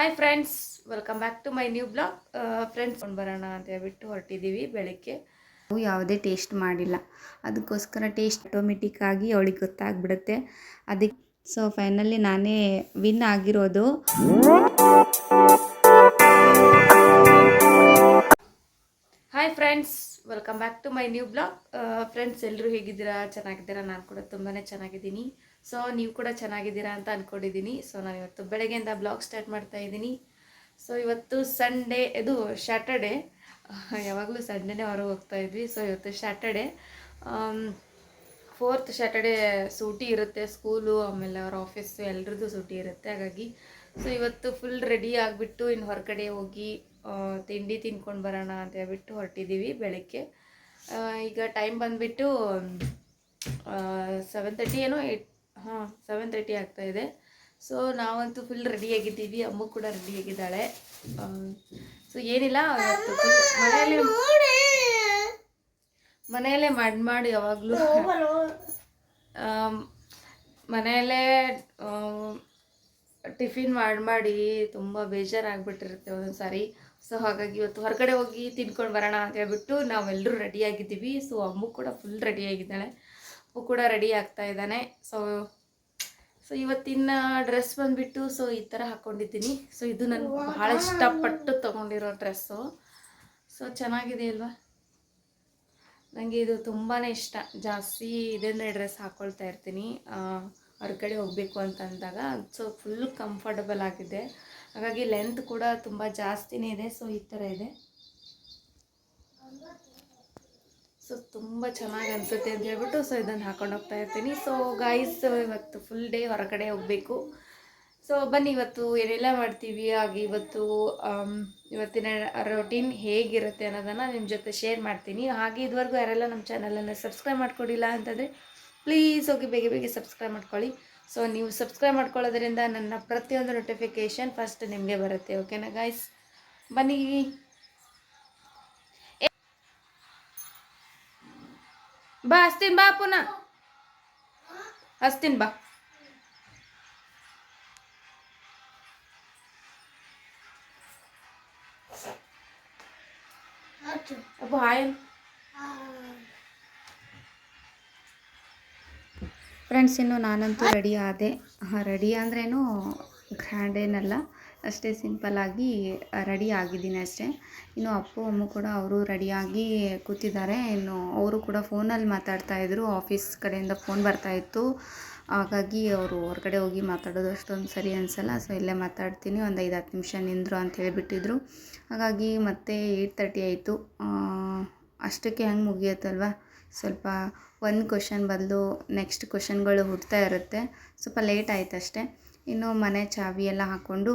Hi friends welcome back to my new blog friends ಕೊಂಡು ಬರೋಣ ಅಂತ ಹೇಳ್ಬಿಟ್ಟು ಹೊರಟಿದ್ದೀವಿ ಬೆಳಗ್ಗೆ. ನಾವು ಯಾವುದೇ ಟೇಸ್ಟ್ ಮಾಡಿಲ್ಲ. ಅದಕ್ಕೋಸ್ಕರ ಟೇಸ್ಟ್ ಆಟೋಮೆಟಿಕ್ ಆಗಿ ಅವಳಿಗೆ ಗೊತ್ತಾಗ್ಬಿಡುತ್ತೆ. ಅದಕ್ಕೆ ಸೊ ಫೈನಲಿ ನಾನೇ ವಿನ್ ಆಗಿರೋದು. Hi friends welcome back to my new blog friends ಎಲ್ಲರೂ ಹೇಗಿದ್ದೀರಾ? ಚೆನ್ನಾಗಿದ್ದೀರಾ? ನಾನು ಕೂಡ ತುಂಬಾ ಚೆನ್ನಾಗಿದ್ದೀನಿ. ಸೊ ನೀವು ಕೂಡ ಚೆನ್ನಾಗಿದ್ದೀರಾ ಅಂತ ಅಂದ್ಕೊಂಡಿದ್ದೀನಿ ಸೊ ನಾನು ಇವತ್ತು ಬೆಳಗ್ಗೆಯಿಂದ ಬ್ಲಾಗ್ ಸ್ಟಾರ್ಟ್ ಮಾಡ್ತಾ ಇದ್ದೀನಿ. ಸೊ ಇವತ್ತು ಸಂಡೇ ಇದು ಸ್ಯಾಟರ್ಡೇ ಯಾವಾಗಲೂ ಸಂಡೇನೇ ಹೊರಗೆ ಹೋಗ್ತಾ ಇದ್ವಿ. ಸೊ ಇವತ್ತು ಸ್ಯಾಟರ್ಡೇ ಫೋರ್ತ್ ಸ್ಯಾಟರ್ಡೇ ಸೂಟಿ ಇರುತ್ತೆ ಸ್ಕೂಲು, ಆಮೇಲೆ ಅವ್ರ ಆಫೀಸು ಎಲ್ರದ್ದು ಸೂಟಿ ಇರುತ್ತೆ. ಹಾಗಾಗಿ ಸೊ ಇವತ್ತು ಫುಲ್ ರೆಡಿ ಆಗಿಬಿಟ್ಟು ಇನ್ನು ಹೊರಗಡೆ ಹೋಗಿ ತಿಂಡಿ ತಿನ್ಕೊಂಡು ಬರೋಣ ಅಂತ ಹೇಳ್ಬಿಟ್ಟು ಹೊರಟಿದ್ದೀವಿ ಬೆಳಗ್ಗೆ. ಈಗ ಟೈಮ್ ಬಂದುಬಿಟ್ಟು ಸೆವೆನ್ ತರ್ಟಿ ಏನೋ ಏಟ್ ಹಾಂ ಸೆವೆನ್ ತರ್ಟಿ ಆಗ್ತಾ ಇದೆ. ಸೊ ನಾವಂತೂ ಫುಲ್ ರೆಡಿಯಾಗಿದ್ದೀವಿ ಅಮ್ಮ ಕೂಡ ರೆಡಿಯಾಗಿದ್ದಾಳೆ ಸೊ ಏನಿಲ್ಲ ಮನೆಯಲ್ಲಿ ಮನೆಯಲ್ಲೇ ಮಾಡಿ ಮಾಡಿ ಯಾವಾಗಲೂ. ಮನೆಯಲ್ಲೇ ಟಿಫಿನ್ ಮಾಡಿ ಮಾಡಿ ತುಂಬ ಬೇಜಾರಾಗ್ಬಿಟ್ಟಿರುತ್ತೆ ಒಂದೊಂದು ಸಾರಿ ಸೊ ಹಾಗಾಗಿ ಇವತ್ತು ಹೊರಗಡೆ ಹೋಗಿ ತಿನ್ಕೊಂಡು ಬರೋಣ ಅಂತ ಹೇಳ್ಬಿಟ್ಟು ನಾವೆಲ್ಲರೂ ರೆಡಿಯಾಗಿದ್ದೀವಿ ಸೊ ಅಮ್ಮು ಕೂಡ ಫುಲ್ ರೆಡಿಯಾಗಿದ್ದಾಳೆ ಕೂಡ ರೆಡಿ ಆಗ್ತಾ ಇದ್ದಾನೆ. ಸೊ ಸೊ ಇವತ್ತಿನ ಡ್ರೆಸ್ ಬಂದುಬಿಟ್ಟು ಸೊ ಈ ಥರ ಹಾಕ್ಕೊಂಡಿದ್ದೀನಿ ಸೊ ಇದು ನನಗೆ ಬಹಳ ಇಷ್ಟಪಟ್ಟು ತೊಗೊಂಡಿರೋ ಡ್ರೆಸ್ಸು ಸೊ ಚೆನ್ನಾಗಿದೆ ಅಲ್ವಾ? ನನಗೆ ಇದು ತುಂಬಾ ಇಷ್ಟ. ಜಾಸ್ತಿ ಇದನ್ನೇ ಡ್ರೆಸ್ ಹಾಕ್ಕೊಳ್ತಾ ಇರ್ತೀನಿ. ಹೊರಗಡೆ ಹೋಗಬೇಕು ಅಂತ ಅಂದಾಗ ಸೊ ಫುಲ್ ಕಂಫರ್ಟಬಲ್ ಆಗಿದೆ. ಹಾಗಾಗಿ ಲೆಂತ್ ಕೂಡ ತುಂಬ ಜಾಸ್ತಿನೇ ಇದೆ. ಸೊ ಈ ಥರ ಇದೆ. ಸೊ ತುಂಬ ಚೆನ್ನಾಗಿ ಅನಿಸುತ್ತೆ ಅಂತ ಹೇಳ್ಬಿಟ್ಟು ಸೊ, ಇದನ್ನು ಹಾಕೊಂಡು ಹೋಗ್ತಾ ಇರ್ತೀನಿ. ಸೊ ಗೈಸ್ ಇವತ್ತು ಫುಲ್ ಡೇ ಹೊರಗಡೆ ಹೋಗಬೇಕು. ಸೊ ಬನ್ನಿ, ಇವತ್ತು ಏನೆಲ್ಲ ಮಾಡ್ತೀವಿ? ಹಾಗೆ ಇವತ್ತು ಇವತ್ತಿನ ರೊಟೀನ್ ಹೇಗಿರುತ್ತೆ ಅನ್ನೋದನ್ನು ನಿಮ್ಮ ಜೊತೆ ಶೇರ್ ಮಾಡ್ತೀನಿ. ಹಾಗೆ ಇದುವರೆಗೂ ಯಾರೆಲ್ಲ ನಮ್ಮ ಚಾನಲನ್ನು ಸಬ್ಸ್ಕ್ರೈಬ್ ಮಾಡ್ಕೊಂಡಿಲ್ಲ ಅಂತಂದರೆ ಪ್ಲೀಸ್ ಹೋಗಿ ಬೇಗ ಬೇಗ ಸಬ್ಸ್ಕ್ರೈಬ್ ಮಾಡ್ಕೊಳ್ಳಿ. ಸೊ ನೀವು ಸಬ್ಸ್ಕ್ರೈಬ್ ಮಾಡ್ಕೊಳ್ಳೋದ್ರಿಂದ ನನ್ನ ಪ್ರತಿಯೊಂದು ನೋಟಿಫಿಕೇಷನ್ ಫಸ್ಟ್ ನಿಮಗೆ ಬರುತ್ತೆ. ಓಕೆನಾ ಗಾಯ್ಸ್ ಬನ್ನಿ. ಬಾ ಅಸ್ತಿನ್ ಬಾ ಪುನಃ. ಅಸ್ತಿನ್ ಬಾ. ಅಪ್ಪ ಫ್ರೆಂಡ್ಸ್ ಇನ್ನು ನಾನಂತೂ ರೆಡಿ ಆದೆ. ರೆಡಿ ಅಂದ್ರೇನು ಗ್ರ್ಯಾಂಡ್ ಏನಲ್ಲ. ಅಷ್ಟೇ ಸಿಂಪಲ್ಲಾಗಿ ರೆಡಿ ಆಗಿದ್ದೀನಿ ಅಷ್ಟೇ. ಇನ್ನು ಅಪ್ಪು, ಅಮ್ಮ ಕೂಡ ಅವರು ರೆಡಿಯಾಗಿ ಕೂತಿದ್ದಾರೆ. ಇನ್ನು ಅವರು ಕೂಡ ಫೋನಲ್ಲಿ ಮಾತಾಡ್ತಾ ಇದ್ದರು ಆಫೀಸ್ ಕಡೆಯಿಂದ ಫೋನ್ ಬರ್ತಾಯಿತ್ತು ಹಾಗಾಗಿ ಅವರು ಹೊರಗಡೆ ಹೋಗಿ ಮಾತಾಡೋದು ಅಷ್ಟೊಂದು ಸರಿ ಅನಿಸಲ್ಲ. ಸೊ, ಇಲ್ಲೇ ಮಾತಾಡ್ತೀನಿ. ಒಂದು ಐದು ಹತ್ತು ನಿಮಿಷ ನಿಂದರು ಅಂತ ಹೇಳಿಬಿಟ್ಟಿದ್ರು. ಹಾಗಾಗಿ ಮತ್ತೆ ಏಯ್ಟ್ ತರ್ಟಿ ಆಯಿತು. ಅಷ್ಟಕ್ಕೆ ಹೆಂಗೆ ಮುಗಿಯುತ್ತಲ್ವ? ಸ್ವಲ್ಪ ಒಂದು ಕ್ವಶನ್ ಬದಲು ನೆಕ್ಸ್ಟ್ ಕ್ವಶನ್ಗಳು ಹುಡ್ತಾ ಇರುತ್ತೆ. ಸ್ವಲ್ಪ ಲೇಟ್ ಆಯಿತು ಅಷ್ಟೇ ಇನ್ನು ಮನೆ ಚಾವಿ ಎಲ್ಲ ಹಾಕ್ಕೊಂಡು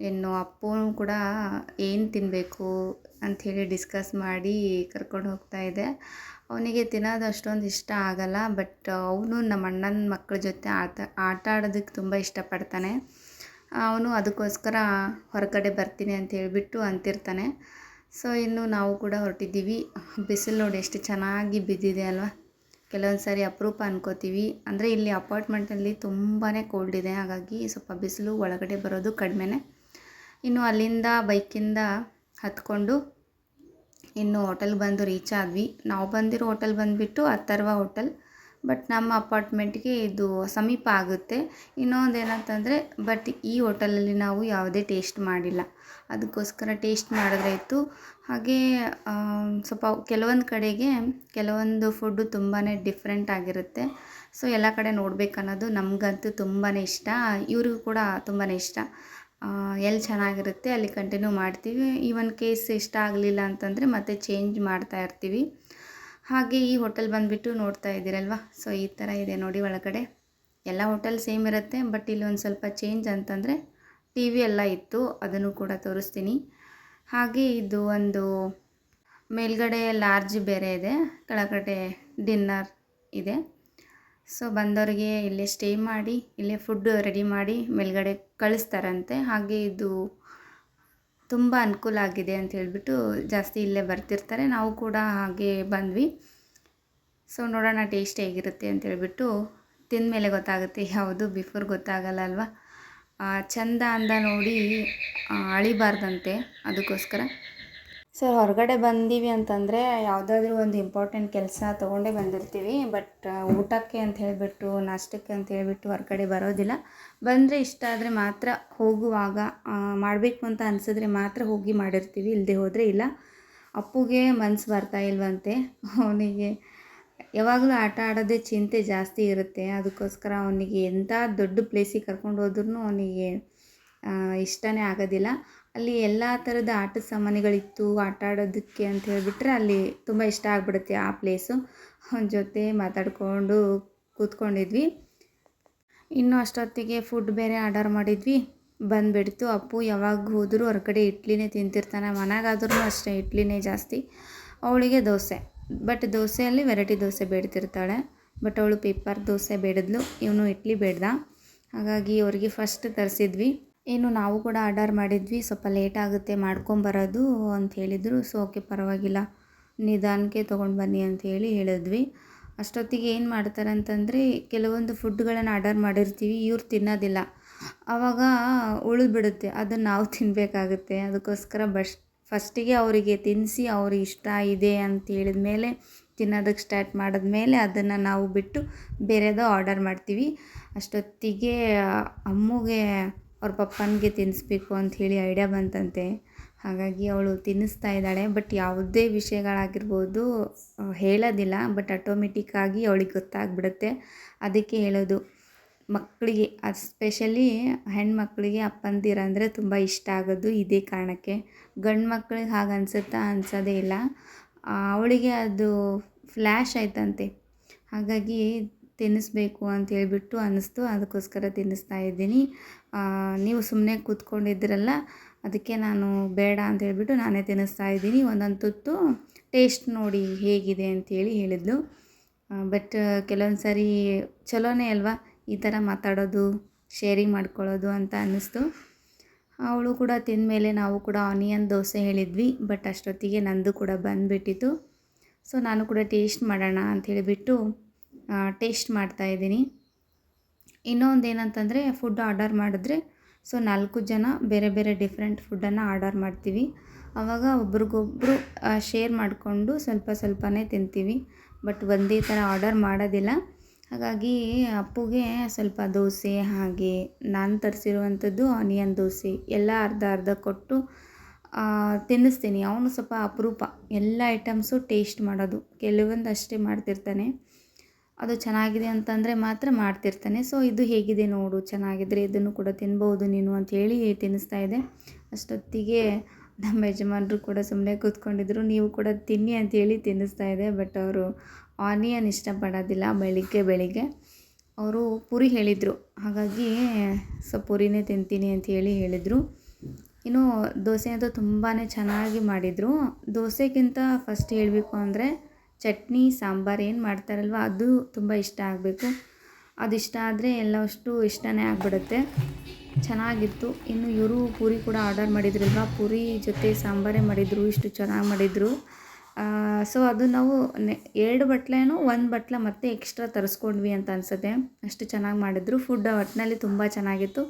ಇನ್ನು ಅಪ್ಪನೂ ಕೂಡ ಏನು ತಿನ್ನಬೇಕು ಅಂಥೇಳಿ ಡಿಸ್ಕಸ್ ಮಾಡಿ ಕರ್ಕೊಂಡು ಹೋಗ್ತಾ ಇದೆ. ಅವನಿಗೆ ತಿನ್ನೋದು ಅಷ್ಟೊಂದು ಇಷ್ಟ ಆಗಲ್ಲ ಬಟ್ ಅವನು ನಮ್ಮ ಅಣ್ಣನ ಮಕ್ಕಳ ಜೊತೆ ಆಟ ಆಟ ಆಡೋದಕ್ಕೆ ತುಂಬ ಇಷ್ಟಪಡ್ತಾನೆ. ಅವನು ಅದಕ್ಕೋಸ್ಕರ ಹೊರಗಡೆ ಬರ್ತೀನಿ ಅಂತ ಹೇಳಿಬಿಟ್ಟು ಅಂತಿರ್ತಾನೆ. ಸೊ ಇನ್ನು ನಾವು ಕೂಡ ಹೊರಟಿದ್ದೀವಿ. ಬಿಸಿಲು ನೋಡಿ ಎಷ್ಟು ಚೆನ್ನಾಗಿ ಬಿದ್ದಿದೆ ಅಲ್ವಾ? ಕೆಲವೊಂದು ಸಾರಿ ಅಪರೂಪ ಅನ್ಕೋತೀವಿ. ಅಂದರೆ ಇಲ್ಲಿ ಅಪಾರ್ಟ್ಮೆಂಟಲ್ಲಿ ತುಂಬಾ ಕೋಲ್ಡ್ ಇದೆ, ಹಾಗಾಗಿ ಸ್ವಲ್ಪ ಬಿಸಿಲು ಒಳಗಡೆ ಬರೋದು ಕಡಿಮೆನೇ. ಇನ್ನು ಅಲ್ಲಿಂದ ಬೈಕಿಂದ ಹತ್ಕೊಂಡು ಇನ್ನು ಹೋಟೆಲ್ ಬಂದು ರೀಚ್ ಆದ್ವಿ. ನಾವು ಬಂದಿರೋ ಹೋಟೆಲ್ ಬಂದುಬಿಟ್ಟು ಅಥರ್ವ ಹೋಟೆಲ್. ಬಟ್ ನಮ್ಮ ಅಪಾರ್ಟ್ಮೆಂಟ್ಗೆ ಇದು ಸಮೀಪ ಆಗುತ್ತೆ. ಇನ್ನೊಂದು ಏನಂತಂದರೆ ಬಟ್ ಈ ಹೋಟೆಲಲ್ಲಿ ನಾವು ಯಾವುದೇ ಟೇಸ್ಟ್ ಮಾಡಿಲ್ಲ. ಅದಕ್ಕೋಸ್ಕರ ಟೇಸ್ಟ್ ಮಾಡಿದ್ರೆ ಇತ್ತು ಹಾಗೆ ಸ್ವಲ್ಪ ಕೆಲವೊಂದು ಕಡೆಗೆ ಕೆಲವೊಂದು ಫುಡ್ಡು ತುಂಬಾ ಡಿಫ್ರೆಂಟ್ ಆಗಿರುತ್ತೆ. ಸೊ, ಎಲ್ಲ ಕಡೆ ನೋಡಬೇಕನ್ನೋದು ನಮಗಂತೂ ತುಂಬಾ ಇಷ್ಟ. ಇವ್ರಿಗೂ ಕೂಡ ತುಂಬಾ ಇಷ್ಟ. ಎಲ್ಲಿ ಚೆನ್ನಾಗಿರುತ್ತೆ ಅಲ್ಲಿ ಕಂಟಿನ್ಯೂ ಮಾಡ್ತೀವಿ. ಈವನ್ ಕೇಸ್ ಇಷ್ಟ ಆಗಲಿಲ್ಲ ಅಂತಂದರೆ ಮತ್ತೆ ಚೇಂಜ್ ಮಾಡ್ತಾ ಇರ್ತೀವಿ. ಹಾಗೆ ಈ ಹೋಟೆಲ್ ಬಂದುಬಿಟ್ಟು ನೋಡ್ತಾ ಇದ್ದೀರಲ್ವ? ಸೊ ಈ ಥರ ಇದೆ ನೋಡಿ ಒಳಗಡೆ. ಎಲ್ಲ ಹೋಟೆಲ್ ಸೇಮ್ ಇರುತ್ತೆ ಬಟ್ ಇಲ್ಲಿ ಒಂದು ಸ್ವಲ್ಪ ಚೇಂಜ್ ಅಂತಂದರೆ ಟಿ ವಿ ಎಲ್ಲ ಇತ್ತು, ಅದನ್ನು ಕೂಡ ತೋರಿಸ್ತೀನಿ. ಹಾಗೆ ಇದು ಒಂದು ಮೇಲ್ಗಡೆ ಲಾರ್ಜ್ ಬೇರೆ ಇದೆ, ಕೆಳಗಡೆ ಡಿನ್ನರ್ ಇದೆ. ಸೊ ಬಂದವರಿಗೆ ಇಲ್ಲೇ ಸ್ಟೇ ಮಾಡಿ, ಇಲ್ಲೇ ಫುಡ್ ರೆಡಿ ಮಾಡಿ ಮೇಲ್ಗಡೆ ಕಳಿಸ್ತಾರಂತೆ. ಹಾಗೆ ಇದು ತುಂಬ ಅನುಕೂಲ ಆಗಿದೆ ಅಂತ ಹೇಳಿಬಿಟ್ಟು ಜಾಸ್ತಿ ಇಲ್ಲೇ ಬರ್ತಿರ್ತಾರೆ. ನಾವು ಕೂಡ ಹಾಗೆ ಬಂದ್ವಿ. ಸೊ ನೋಡೋಣ ಟೇಸ್ಟ್ ಹೇಗಿರುತ್ತೆ ಅಂತ ಹೇಳ್ಬಿಟ್ಟು ತಿಂದಮೇಲೆ ಗೊತ್ತಾಗುತ್ತೆ ಯಾವುದು ಬಿಫೋರ್ ಗೊತ್ತಾಗಲ್ಲ ಅಲ್ವಾ? ಚಂದ ಅಂದ ನೋಡಿ ಅಳಿಬಾರ್ದಂತೆ ಅದಕ್ಕೋಸ್ಕರ. ಸೊ ಹೊರಗಡೆ ಬಂದೀವಿ ಅಂತಂದರೆ ಯಾವುದಾದ್ರೂ ಒಂದು ಇಂಪಾರ್ಟೆಂಟ್ ಕೆಲಸ ತೊಗೊಂಡೇ ಬಂದಿರ್ತೀವಿ. ಬಟ್ ಊಟಕ್ಕೆ ಅಂತ ಹೇಳಿಬಿಟ್ಟು, ನಾಷ್ಟಕ್ಕೆ ಅಂತ ಹೇಳಿಬಿಟ್ಟು ಹೊರಗಡೆ ಬರೋದಿಲ್ಲ. ಬಂದರೆ ಇಷ್ಟ ಆದರೆ ಮಾತ್ರ ಹೋಗುವಾಗ ಮಾಡಬೇಕು ಅಂತ ಅನಿಸಿದ್ರೆ ಮಾತ್ರ ಹೋಗಿ ಮಾಡಿರ್ತೀವಿ. ಇಲ್ಲದೆ ಹೋದರೆ ಇಲ್ಲ. ಅಪ್ಪುಗೆ ಮನ್ಸು ಬರ್ತಾ ಇಲ್ವಂತೆ. ಅವನಿಗೆ ಯಾವಾಗಲೂ ಆಟ ಆಡೋದೇ ಚಿಂತೆ ಜಾಸ್ತಿ ಇರುತ್ತೆ. ಅದಕ್ಕೋಸ್ಕರ ಅವನಿಗೆ ಎಂಥ ದೊಡ್ಡ ಪ್ಲೇಸಿಗೆ ಕರ್ಕೊಂಡು ಹೋದ್ರೂ ಅವನಿಗೆ ಇಷ್ಟನೇ ಆಗೋದಿಲ್ಲ. ಅಲ್ಲಿ ಎಲ್ಲ ಥರದ ಆಟದ ಸಾಮಾನುಗಳಿತ್ತು ಆಟ ಆಡೋದಕ್ಕೆ ಅಂತ ಹೇಳಿಬಿಟ್ರೆ ಅಲ್ಲಿ ತುಂಬ ಇಷ್ಟ ಆಗ್ಬಿಡುತ್ತೆ ಆ ಪ್ಲೇಸು ಅವನ ಜೊತೆ ಮಾತಾಡಿಕೊಂಡು ಕೂತ್ಕೊಂಡಿದ್ವಿ. ಇನ್ನು ಅಷ್ಟೊತ್ತಿಗೆ ಫುಡ್ ಬೇರೆ ಆರ್ಡರ್ ಮಾಡಿದ್ವಿ. ಬಂದುಬಿಡ್ತು. ಅಪ್ಪು ಯಾವಾಗ ಹೋದರೂ ಹೊರಗಡೆ ಇಡ್ಲಿನೇ ತಿಂತಿರ್ತಾನೆ. ಮನೆಗಾದ್ರೂ ಅಷ್ಟೇ ಇಡ್ಲಿನೇ ಜಾಸ್ತಿ. ಅವಳಿಗೆ ದೋಸೆ. ಬಟ್ ದೋಸೆಯಲ್ಲಿ ವೆರೈಟಿ ದೋಸೆ ಬೇಡ್ತಿರ್ತಾಳೆ. ಬಟ್ ಅವಳು ಪೇಪರ್ ದೋಸೆ ಬೇಡಿದ್ಲು. ಇವನು ಇಡ್ಲಿ ಬೇಡ್ದ. ಹಾಗಾಗಿ ಅವರಿಗೆ ಫಸ್ಟ್ ತರಿಸಿದ್ವಿ. ಇನ್ನು ನಾವು ಕೂಡ ಆರ್ಡರ್ ಮಾಡಿದ್ವಿ. ಸ್ವಲ್ಪ ಲೇಟ್ ಆಗುತ್ತೆ, ಮಾಡ್ಕೊಂಬರೋದು ಅಂತ ಹೇಳಿದರು. ಸೊ ಓಕೆ ಪರವಾಗಿಲ್ಲ. ನಿಧಾನಕ್ಕೆ ತೊಗೊಂಡು ಬನ್ನಿ ಅಂತ ಹೇಳಿ ಹೇಳಿದ್ವಿ. ಅಷ್ಟೊತ್ತಿಗೆ ಏನು ಮಾಡ್ತಾರೆ ಅಂತಂದರೆ, ಕೆಲವೊಂದು ಫುಡ್ಗಳನ್ನು ಆರ್ಡರ್ ಮಾಡಿರ್ತೀವಿ, ಇವ್ರು ತಿನ್ನೋದಿಲ್ಲ. ಆವಾಗ ಉಳಿದ್ಬಿಡುತ್ತೆ ಅದನ್ನು ನಾವು ತಿನ್ನಬೇಕಾಗುತ್ತೆ ಅದಕ್ಕೋಸ್ಕರ ಬಸ್ ಫಸ್ಟಿಗೆ ಅವರಿಗೆ ತಿನ್ನಿಸಿ ಅವ್ರಿಗೆ ಇಷ್ಟ ಇದೆ ಅಂತ ಹೇಳಿದ ಮೇಲೆ ತಿನ್ನೋದಕ್ಕೆ ಸ್ಟಾರ್ಟ್ ಮಾಡಿದ ಮೇಲೆ ಅದನ್ನು ನಾವು ಬಿಟ್ಟು ಬೇರೆದು ಆರ್ಡರ್ ಮಾಡ್ತೀವಿ. ಅಷ್ಟೊತ್ತಿಗೆ ಅಮ್ಮುಗೆ ಅವ್ರ ಪಪ್ಪನಿಗೆ ತಿನ್ನಿಸ್ಬೇಕು ಅಂತ ಹೇಳಿ ಐಡಿಯಾ ಬಂತಂತೆ. ಹಾಗಾಗಿ ಅವಳು ತಿನ್ನಿಸ್ತಾ ಇದ್ದಾಳೆ. ಬಟ್ ಯಾವುದೇ ವಿಷಯಗಳಾಗಿರ್ಬೋದು ಹೇಳೋದಿಲ್ಲ. ಬಟ್ ಆಟೋಮೆಟಿಕ್ಕಾಗಿ ಅವಳಿಗೆ ಗೊತ್ತಾಗ್ಬಿಡುತ್ತೆ. ಅದಕ್ಕೆ ಹೇಳೋದು, ಮಕ್ಕಳಿಗೆ ಎಸ್ಪೆಷಲಿ ಹೆಣ್ಮಕ್ಳಿಗೆ ಅಪ್ಪಂದಿರ ಅಂದರೆ ತುಂಬ ಇಷ್ಟ ಆಗೋದು ಇದೇ ಕಾರಣಕ್ಕೆ. ಗಂಡು ಮಕ್ಳಿಗೆ ಹಾಗೆ ಅನ್ಸುತ್ತಾ ಅನ್ಸೋದೇ ಇಲ್ಲ. ಅವಳಿಗೆ ಅದು ಫ್ಲ್ಯಾಶ್ ಆಯ್ತಂತೆ. ಹಾಗಾಗಿ ತಿನ್ನಿಸ್ಬೇಕು ಅಂತ ಹೇಳಿಬಿಟ್ಟು ಅನ್ನಿಸ್ತು. ಅದಕ್ಕೋಸ್ಕರ ತಿನ್ನಿಸ್ತಾ ಇದ್ದೀನಿ. ನೀವು ಸುಮ್ಮನೆ ಕೂತ್ಕೊಂಡಿದ್ರಲ್ಲ ಅದಕ್ಕೆ ನಾನು ಬೇಡ ಅಂತ ಹೇಳಿಬಿಟ್ಟು ನಾನೇ ತಿನ್ನಿಸ್ತಾ ಇದ್ದೀನಿ. ಒಂದೊಂದು ತುತ್ತು ಟೇಸ್ಟ್ ನೋಡಿ ಹೇಗಿದೆ ಅಂತೇಳಿ ಹೇಳಿದ್ಲು. ಬಟ್ ಕೆಲವೊಂದು ಸಾರಿ ಚಲೋನೇ ಅಲ್ವಾ ಈ ಥರ ಮಾತಾಡೋದು, ಶೇರಿಂಗ್ ಮಾಡ್ಕೊಳ್ಳೋದು ಅಂತ ಅನ್ನಿಸ್ತು. ಅವಳು ಕೂಡ ತಿಂದಮೇಲೆ ನಾವು ಕೂಡ ಆನಿಯನ್ ದೋಸೆ ಹೇಳಿದ್ವಿ, ಬಟ್ ಅಷ್ಟೊತ್ತಿಗೆ ನಂದು ಕೂಡ ಬಂದುಬಿಟ್ಟಿತ್ತು. ಸೊ, ನಾನು ಕೂಡ ಟೇಸ್ಟ್ ಮಾಡೋಣ ಅಂತ ಹೇಳಿಬಿಟ್ಟು ಟೇಸ್ಟ್ ಮಾಡ್ತಾ ಇದ್ದೀನಿ. ಇನ್ನೊಂದು ಏನಂತಂದರೆ ಫುಡ್ ಆರ್ಡರ್ ಮಾಡಿದ್ರೆ ಸೊ ನಾಲ್ಕು ಜನ ಬೇರೆ ಬೇರೆ ಡಿಫ್ರೆಂಟ್ ಫುಡ್ಡನ್ನು ಆರ್ಡರ್ ಮಾಡ್ತೀವಿ. ಆವಾಗ ಒಬ್ರಿಗೊಬ್ರು ಶೇರ್ ಮಾಡಿಕೊಂಡು ಸ್ವಲ್ಪ ಸ್ವಲ್ಪನೇ ತಿಂತೀವಿ. ಬಟ್ ಒಂದೇ ಥರ ಆರ್ಡರ್ ಮಾಡೋದಿಲ್ಲ. ಹಾಗಾಗಿ ಅಪ್ಪುಗೆ ಸ್ವಲ್ಪ ದೋಸೆ, ಹಾಗೆ ನಾನು ತರಿಸಿರುವಂಥದ್ದು ಆನಿಯನ್ ದೋಸೆ, ಎಲ್ಲ ಅರ್ಧ ಅರ್ಧ ಕೊಟ್ಟು ತಿನ್ನಿಸ್ತೀನಿ. ಅವನು ಸ್ವಲ್ಪ ಅಪರೂಪ. ಎಲ್ಲ ಐಟಮ್ಸು ಟೇಸ್ಟ್ ಮಾಡೋದು. ಕೆಲವೊಂದು ಅಷ್ಟೇ ಮಾಡ್ತಿರ್ತಾನೆ. ಅದು ಚೆನ್ನಾಗಿದೆ ಅಂತಂದರೆ ಮಾತ್ರ ಮಾಡ್ತಿರ್ತಾನೆ. ಸೊ ಇದು ಹೇಗಿದೆ ನೋಡು, ಚೆನ್ನಾಗಿದ್ರೆ ಇದನ್ನು ಕೂಡ ತಿನ್ಬೋದು ನೀನು ಅಂತೇಳಿ ತಿನ್ನಿಸ್ತಾ ಇದೆ. ಅಷ್ಟೊತ್ತಿಗೆ ನಮ್ಮ ಯಜಮಾನರು ಕೂಡ ಸುಮ್ಮನೆ ಕೂತ್ಕೊಂಡಿದ್ರು. ನೀವು ಕೂಡ ತಿನ್ನಿ ಅಂಥೇಳಿ ತಿನ್ನಿಸ್ತಾ ಇದೆ ಬಟ್ ಅವರು ಆನಿಯನ್ ಇಷ್ಟಪಡೋದಿಲ್ಲ ಬೆಳಿಗ್ಗೆ ಬೆಳಿಗ್ಗೆ. ಅವರು ಪುರಿ ಹೇಳಿದರು. ಹಾಗಾಗಿ ಸೊ ಪುರಿನೇ ತಿಂತೀನಿ ಅಂಥೇಳಿ ಹೇಳಿ ಹೇಳಿದರು. ಇನ್ನು ದೋಸೆ ಅಂತೂ ತುಂಬಾ ಚೆನ್ನಾಗಿ ಮಾಡಿದರು. ದೋಸೆಗಿಂತ ಫಸ್ಟ್ ಹೇಳಬೇಕು ಅಂದರೆ ಚಟ್ನಿ, ಸಾಂಬಾರು ಏನು ಮಾಡ್ತಾರಲ್ವ, ಅದು ತುಂಬ ಇಷ್ಟ ಆಗಬೇಕು. ಅದು ಇಷ್ಟ ಆದರೆ ಎಲ್ಲವಷ್ಟು ಇಷ್ಟನೇ ಆಗಿಬಿಡುತ್ತೆ. ಚೆನ್ನಾಗಿತ್ತು. ಇನ್ನು ಇವರು ಪೂರಿ ಕೂಡ ಆರ್ಡರ್ ಮಾಡಿದ್ರಲ್ವ, ಪೂರಿ ಜೊತೆ ಸಾಂಬಾರೇ ಮಾಡಿದರು, ಇಷ್ಟು ಚೆನ್ನಾಗಿ ಮಾಡಿದರು. ಸೊ ಅದು ನಾವು ನೆ, ಎರಡು ಬಟ್ಲೇನೋ ಒಂದು ಬಟ್ಲ ಮತ್ತೆ ಎಕ್ಸ್ಟ್ರಾ ತರಿಸ್ಕೊಂಡ್ವಿ ಅಂತ ಅನಿಸುತ್ತೆ. ಅಷ್ಟು ಚೆನ್ನಾಗಿ ಮಾಡಿದ್ರು. ಫುಡ್ ಒಟ್ಟಿನಲ್ಲಿ ತುಂಬ ಚೆನ್ನಾಗಿತ್ತು.